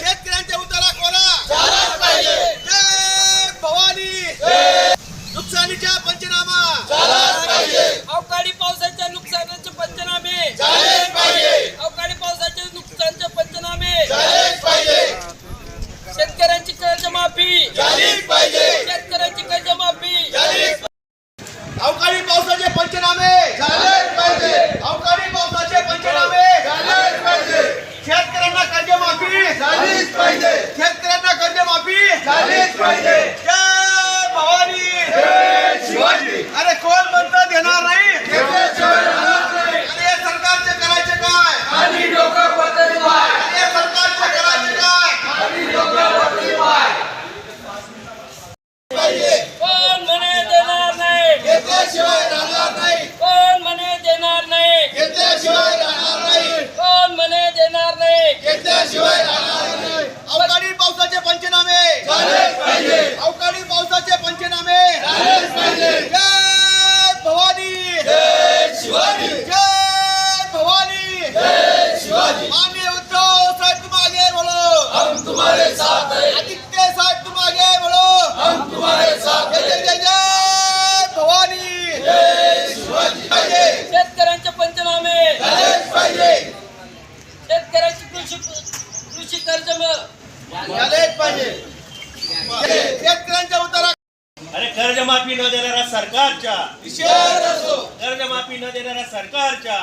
शेतकऱ्यांच्या उतारा कोरा. जय भवानी. नुकसानीच्या पंचनामा. अवकाळी पावसाच्या नुकसानाचे पंचनामे. अवकाळी पावसाच्या नुकसानचे पंचनामे. शेतकऱ्यांची कर्जमाफी. माफी पाहिजे. झालेच पाहिजे. शेतकऱ्यांच्या उतारा अरे कर्जमाफी न देणाऱ्या सरकारच्या. कर्जमाफी न देणाऱ्या सरकारच्या.